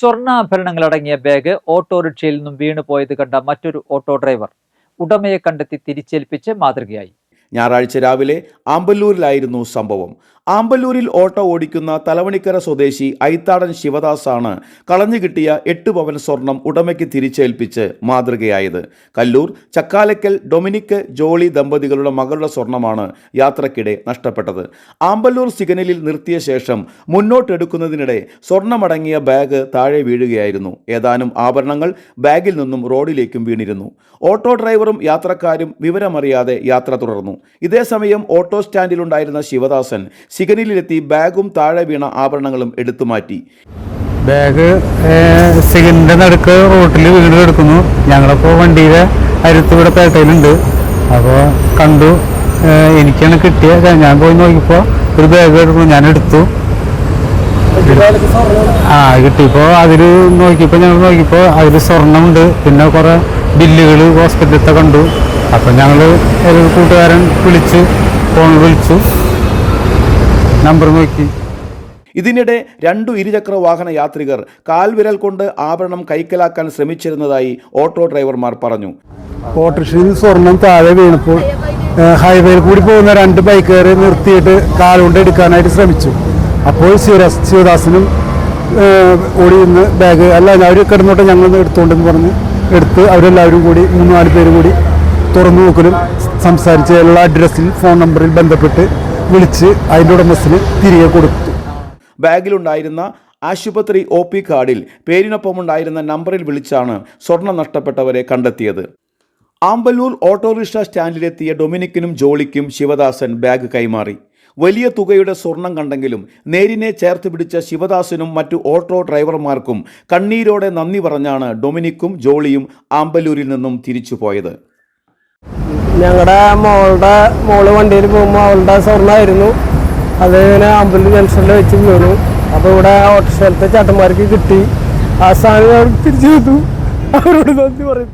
സ്വർണാഭരണങ്ങളടങ്ങിയ bag ഓട്ടോറിക്ഷയിൽ നിന്നും വീണുപോയത് കണ്ട മറ്റൊരു ഓട്ടോ ഡ്രൈവർ ഉടമയെ കണ്ടെത്തി തിരിച്ചേൽപ്പിച്ച് മാതൃകയായി. ഞായറാഴ്ച രാവിലെ ആമ്പല്ലൂരിലായിരുന്നു സംഭവം. ആമ്പല്ലൂരിൽ ഓട്ടോ ഓടിക്കുന്ന തലവണിക്കര സ്വദേശി ഐത്താടൻ ശിവദാസാണ് കളഞ്ഞു കിട്ടിയ എട്ട് പവൻ സ്വർണം ഉടമയ്ക്ക് തിരിച്ചേൽപ്പിച്ച് മാതൃകയായത്. കല്ലൂർ ചക്കാലക്കൽ ഡൊമിനിക്ക് ജോളി ദമ്പതികളുടെ മകളുടെ സ്വർണമാണ് യാത്രക്കിടെ നഷ്ടപ്പെട്ടത്. ആമ്പല്ലൂർ സിഗ്നലിൽ നിർത്തിയ ശേഷം മുന്നോട്ടെടുക്കുന്നതിനിടെ സ്വർണമടങ്ങിയ ബാഗ് താഴെ വീഴുകയായിരുന്നു. ഏതാനും ആഭരണങ്ങൾ ബാഗിൽ നിന്നും റോഡിലേക്കും വീണിരുന്നു. ഓട്ടോ ഡ്രൈവറും യാത്രക്കാരും വിവരമറിയാതെ യാത്ര തുടർന്നു. ഇതേസമയം ഓട്ടോ സ്റ്റാൻഡിലുണ്ടായിരുന്ന ശിവദാസൻ സിഗ്നലിലെത്തി ബാഗും താഴെ വീണ ആഭരണങ്ങളും എടുത്തു മാറ്റി. ബാഗ് സിഗിന്റെ നടുക്ക് റോട്ടിൽ വീട് കിടക്കുന്നു. ഞങ്ങളപ്പോൾ വണ്ടിയുടെ അരുത്ത് ഇവിടെ പേട്ടയിലുണ്ട്. അപ്പോൾ കണ്ടു എനിക്കാണ് കിട്ടിയത് ഞാൻ പോയി നോക്കിയപ്പോൾ ഒരു ബാഗ് എടുക്കുന്നു. ഞാൻ എടുത്തു. ആ കിട്ടിയപ്പോൾ അതിൽ നോക്കിയപ്പോൾ ഞങ്ങൾ നോക്കിയപ്പോൾ അതിൽ സ്വർണമുണ്ട്. പിന്നെ കുറേ ബില്ലുകൾ ഹോസ്പിറ്റലത്തെ കണ്ടു. അപ്പം ഞങ്ങൾ ഒരു കൂട്ടുകാരൻ വിളിച്ച് ഫോൺ വിളിച്ചു. നമ്പർ നോക്കി. ഇതിനിടെ രണ്ടു ഇരുചക്ര വാഹന യാത്രികർ കാൽവിരൽ കൊണ്ട് ആഭരണം കൈക്കലാക്കാൻ ശ്രമിച്ചിരുന്നതായി ഓട്ടോ ഡ്രൈവർമാർ പറഞ്ഞു. ഓട്ടോറിക്ഷയിൽ സ്വർണം താഴെ വീണപ്പോൾ ഹൈവേയിൽ കൂടി പോകുന്ന രണ്ട് ബൈക്കുകാരെ നിർത്തിയിട്ട് കാലുകൊണ്ട് എടുക്കാനായിട്ട് ശ്രമിച്ചു. അപ്പോൾ ശിവരാസ് ശിവദാസനും ഓടി നിന്ന് ബാഗ് അല്ല അവർ കിടന്നോട്ടെ ഞങ്ങൾ എടുത്തോണ്ടെന്ന് പറഞ്ഞ് എടുത്ത് അവരെല്ലാവരും കൂടി മൂന്ന് നാല് പേരും കൂടി തുറന്നു നോക്കലും സംസാരിച്ച് എല്ലാ അഡ്രസ്സിൽ ഫോൺ നമ്പറിൽ ബന്ധപ്പെട്ട് വിളിച്ച് അതിന്റെ ഉടമസ്ഥന് തിരികെ കൊടുത്തു. ബാഗിലുണ്ടായിരുന്ന ആശുപത്രി ഒ പി കാർഡിൽ പേരിനൊപ്പമുണ്ടായിരുന്ന നമ്പറിൽ വിളിച്ചാണ് സ്വർണം നഷ്ടപ്പെട്ടവരെ കണ്ടെത്തിയത്. ആമ്പല്ലൂർ ഓട്ടോറിക്ഷ സ്റ്റാൻഡിലെത്തിയ ഡൊമിനിക്കിനും ജോളിക്കും ശിവദാസൻ ബാഗ് കൈമാറി. വലിയ തുകയുടെ സ്വർണം കണ്ടെങ്കിലും നേരിനെ ചേർത്ത് പിടിച്ച ശിവദാസനും മറ്റു ഓട്ടോ ഡ്രൈവർമാർക്കും കണ്ണീരോടെ നന്ദി പറഞ്ഞാണ് ഡൊമിനിക്കും ജോളിയും ആമ്പല്ലൂരിൽ നിന്നും തിരിച്ചുപോയത്. ഞങ്ങളുടെ മോളുടെ മോൾ വണ്ടിയിൽ പോകുമ്പോൾ അവളുടെ സ്വർണമായിരുന്നു അത് ഇങ്ങനെ അമ്പലം ജംഗ്ഷനിൽ വെച്ച് വീണു. അപ്പോൾ ഇവിടെ ഓട്ടോറിക്ഷയിലത്തെ ചേട്ടന്മാർക്ക് കിട്ടി. ആ സാധനം അവർക്ക് തിരിച്ചു കിട്ടും അവരോട് നന്ദി പറയും.